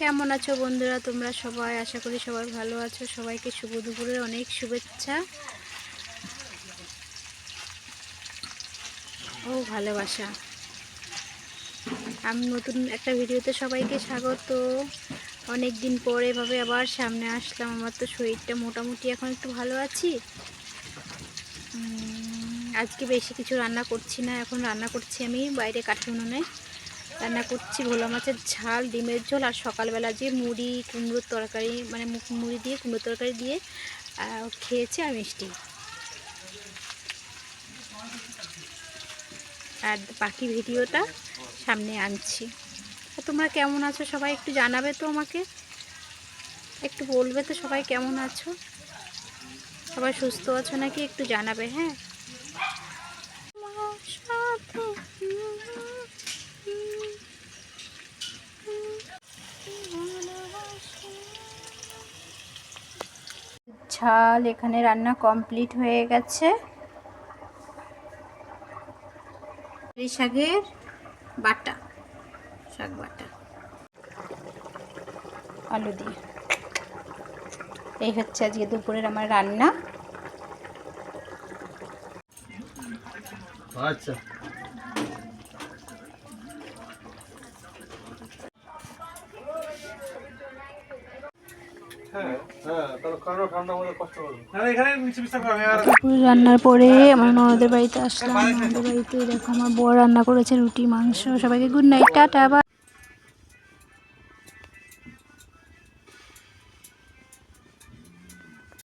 কেমন আছো বন্ধুরা? তোমরা সবাই, আশা করি সবাই ভালো আছো। সবাইকে শুভ দুপুরের অনেক শুভেচ্ছা। ও, ভালোবাসা। আমি নতুন একটা ভিডিওতে সবাইকে স্বাগত। অনেক দিন পরে এভাবে আবার সামনে আসলাম। আমার তো শরীরটা মোটামুটি এখন একটু ভালো আছি। আজকে বেশি কিছু রান্না করছি না। এখন রান্না করছি আমি বাইরে কাঠি উনুনে। রান্না করছি, ভোলা মাছের ঝাল, ডিমের ঝোল আর সকালবেলা যে মুড়ি, কুমড়োর তরকারি মানে মুড়ি দিয়ে, কুমড়োর তরকারি দিয়ে খেয়েছি আর মিষ্টি। আর বাকি ভিডিওটা সামনে আনছি। তোমরা কেমন আছো সবাই একটু জানাবে তো আমাকে? একটু বলবে তো সবাই কেমন আছো? সবাই সুস্থ আছো নাকি একটু জানাবে হ্যাঁ আমার সাথে ঝাল এখানে রান্না কমপ্লিট হয়ে গেছে। শাকের বাটা, শাক বাটা। আলু দিয়ে। এই হচ্ছে আজকে দুপুরের আমার রান্না। আচ্ছা হ্যাঁ হ্যাঁ তাহলে কারও ঠান্ডা মধ্যে কষ্ট করবে হ্যাঁ এখানে মিষ্টি মিষ্টি করে আমি আর দুপুরে রান্নার পরে আমার ননদের বাড়িতে আসলাম ননদের বাড়িতে দেখো আমার বর রান্না করেছে রুটি মাংস সবাইকে গুড নাইট টাটা আবার